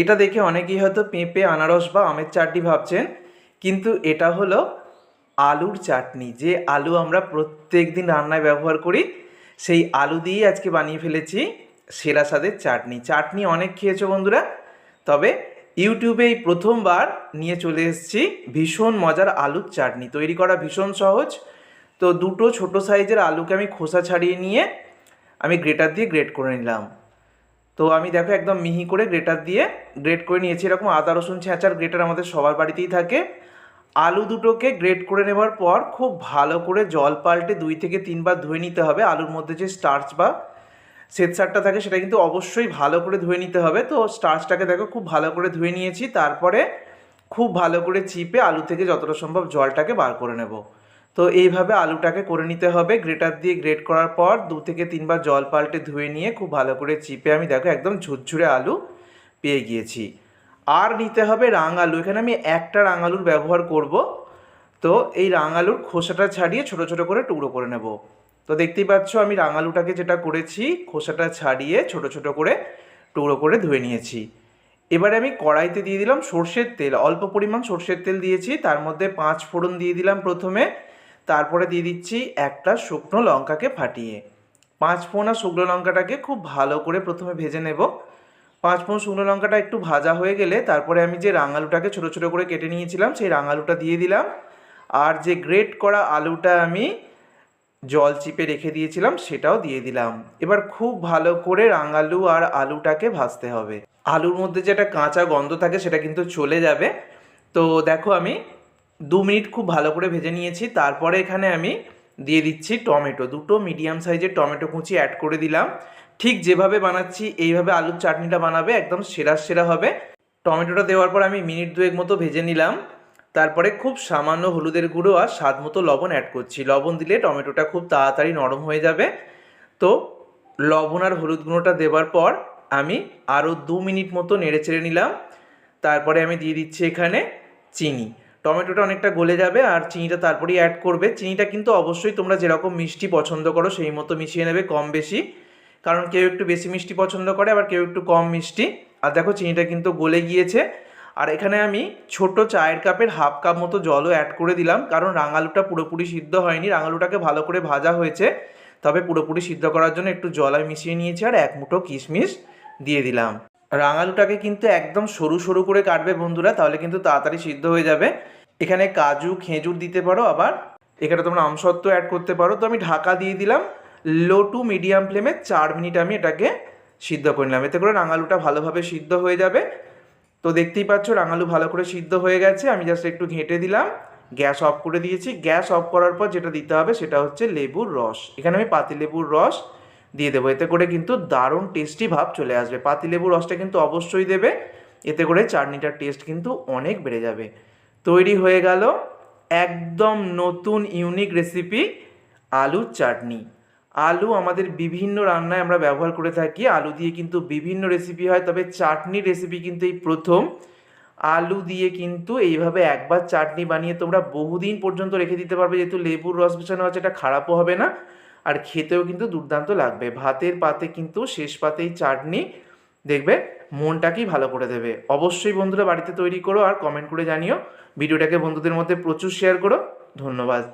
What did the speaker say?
এটা দেখে অনেকেই হয়তো পেঁপে, আনারস বা আমের চাটনি ভাবছেন, কিন্তু এটা হলো আলুর চাটনি। যে আলু আমরা প্রত্যেক দিন রান্নায় ব্যবহার করি, সেই আলু দিয়েই আজকে বানিয়ে ফেলেছি সেরা স্বাদের চাটনি। চাটনি অনেক খেয়েছো বন্ধুরা? তবে ইউটিউবে এই প্রথমবার নিয়ে চলে এসেছি ভীষণ মজার আলুর চাটনি। তৈরি করা ভীষণ সহজ। তো দুটো ছোট সাইজের আলুকে আমি খোসা ছাড়িয়ে নিয়ে আমি গ্রেটার দিয়ে গ্রেট করে নিলাম। তো আমি দেখো একদম মিহি করে গ্রেটার দিয়ে গ্রেট করে নিয়েছি। এরকম আদা, রসুন ছেঁচার গ্রেটার আমাদের সবার বাড়িতেই থাকে। আলু দুটোকে গ্রেট করে নেবার পর খুব ভালো করে জল পাল্টে দুই থেকে তিনবার ধুয়ে নিতে হবে। আলুর মধ্যে যে স্টার্চ বা শ্বেতসারটা থাকে সেটা কিন্তু অবশ্যই ভালো করে ধুয়ে নিতে হবে। তো স্টার্চটাকে দেখো খুব ভালো করে ধুয়ে নিয়েছি। তারপরে খুব ভালো করে চিপে আলু থেকে যতটা সম্ভব জলটাকে বার করে নেব। তো এইভাবে আলুটাকে করে নিতে হবে। গ্রেটার দিয়ে গ্রেট করার পর দু থেকে তিনবার জল পাল্টে ধুয়ে নিয়ে খুব ভালো করে চিপে আমি দেখো একদম ঝুরঝুরে আলু পেয়ে গিয়েছি। আর নিতে হবে রাঙ আলু। এখানে আমি একটা রাঙ আলুর ব্যবহার করব। তো এই রাঙ আলুর খোসাটা ছাড়িয়ে ছোট ছোট করে টুকরো করে নেব। তো দেখতেই পাচ্ছ আমি রাঙ আলুটাকে যেটা করেছি, খোসাটা ছাড়িয়ে ছোট ছোট করে টুকরো করে ধুয়ে নিয়েছি। এবারে আমি কড়াইতে দিয়ে দিলাম সর্ষের তেল। অল্প পরিমাণ সর্ষের তেল দিয়েছি। তার মধ্যে পাঁচ ফোড়ন দিয়ে দিলাম প্রথমে। তারপরে দিয়ে দিচ্ছি একটা শুকনো লঙ্কাকে ফাটিয়ে। পাঁচ আর শুকনো লঙ্কাটাকে খুব ভালো করে প্রথমে ভেজে নেব। পাঁচ ফোড়ন শুকনো লঙ্কাটা একটু ভাজা হয়ে গেলে তারপরে আমি যে রাঙালুটাকে ছোটো ছোটো করে কেটে নিয়েছিলাম সেই রাঙালুটা দিয়ে দিলাম। আর যে গ্রেট করা আলুটা আমি জল চিপে রেখে দিয়েছিলাম সেটাও দিয়ে দিলাম। এবার খুব ভালো করে রাঙালু আর আলুটাকে ভাজতে হবে। আলুর মধ্যে যে একটা কাঁচা গন্ধ থাকে সেটা কিন্তু চলে যাবে। তো দেখো আমি দু মিনিট খুব ভালো করে ভেজে নিয়েছি। তারপরে এখানে আমি দিয়ে দিচ্ছি টমেটো। দুটো মিডিয়াম সাইজের টমেটো কুচি অ্যাড করে দিলাম। ঠিক যেভাবে বানাচ্ছি, এইভাবে আলুর চাটনিটা বানাবে, একদম সেরা সেরা হবে। টমেটোটা দেওয়ার পর আমি মিনিট দুয়েক মতো ভেজে নিলাম। তারপরে খুব সামান্য হলুদের গুঁড়ো আর স্বাদ মতো লবণ অ্যাড করছি। লবণ দিলে টমেটোটা খুব তাড়াতাড়ি নরম হয়ে যাবে। তো লবণ আর হলুদ গুঁড়োটা দেওয়ার পর আমি আরও দু মিনিট মতো নেড়ে চেড়ে নিলাম। তারপরে আমি দিয়ে দিচ্ছি এখানে চিনি। টমেটোটা অনেকটা গলে যাবে আর চিনিটা তারপরেই অ্যাড করবে। চিনিটা কিন্তু অবশ্যই তোমরা যেরকম মিষ্টি পছন্দ করো, সেই মতো মিশিয়ে নেবে কম বেশি। কারণ কেউ একটু বেশি মিষ্টি পছন্দ করে, আবার কেউ একটু কম মিষ্টি। আর দেখো চিনিটা কিন্তু গলে গিয়েছে। আর এখানে আমি ছোট চায়ের কাপের হাফ কাপ মতো জলও অ্যাড করে দিলাম। কারণ রাঙালুটা পুরোপুরি সিদ্ধ হয়নি। রাঙালুটাকে ভালো করে ভাজা হয়েছে। তবে পুরোপুরি সিদ্ধ করার জন্য একটু জল আমি মিশিয়ে নিয়েছি আর এক মুঠো কিশমিশ দিয়ে দিলাম। রাঙালুটাকে কিন্তু একদম সরু সরু করে কাটবে বন্ধুরা, তাহলে কিন্তু তাড়াতাড়ি সিদ্ধ হয়ে যাবে। এখানে কাজু, খেজুর দিতে পারো আবার। এখানে তোমরা আমসত্ব অ্যাড করতে পারো। তো আমি ঢাকা দিয়ে দিলাম। লো টু মিডিয়াম ফ্লেমে চার মিনিট আমি এটাকে সিদ্ধ করে নিলাম। এতে করে রাঙালুটা ভালোভাবে সিদ্ধ হয়ে যাবে। তো দেখতেই পাচ্ছ, রাঙালু ভালো করে সিদ্ধ হয়ে গেছে। আমি জাস্ট একটু ঘেঁটে দিলাম। গ্যাস অফ করে দিয়েছি। গ্যাস অফ করার পর যেটা দিতে হবে সেটা হচ্ছে লেবুর রস। এখানে আমি পাতিলেবুর রস দিয়ে দেবো। এতে করে কিন্তু দারুণ টেস্টি ভাব চলে আসবে। পাতিলেবুর রসটা কিন্তু অবশ্যই দেবে। এতে করে চাটনিটার টেস্ট কিন্তু অনেক বেড়ে যাবে। তৈরি হয়ে গেল একদম নতুন ইউনিক রেসিপি আলুর চাটনি। আলু আমাদের বিভিন্ন রান্নায় আমরা ব্যবহার করে থাকি। আলু দিয়ে কিন্তু বিভিন্ন রেসিপি হয়, তবে চাটনি রেসিপি কিন্তু এই প্রথম। আলু দিয়ে কিন্তু এইভাবে একবার চাটনি বানিয়ে তোমরা বহুদিন পর্যন্ত রেখে দিতে পারবে। যেহেতু লেবুর রস মেশানো আছে, এটা খারাপও হবে না। আর খেতেও কিন্তু দুর্দান্ত লাগবে। ভাতের পাতে কিন্তু শেষ পাতেই চাটনি, দেখবে মনটাকেই ভালো করে দেবে। অবশ্যই বন্ধুরা বাড়িতে তৈরি করো আর কমেন্ট করে জানিও। ভিডিওটাকে বন্ধুদের মধ্যে প্রচুর শেয়ার করো। ধন্যবাদ।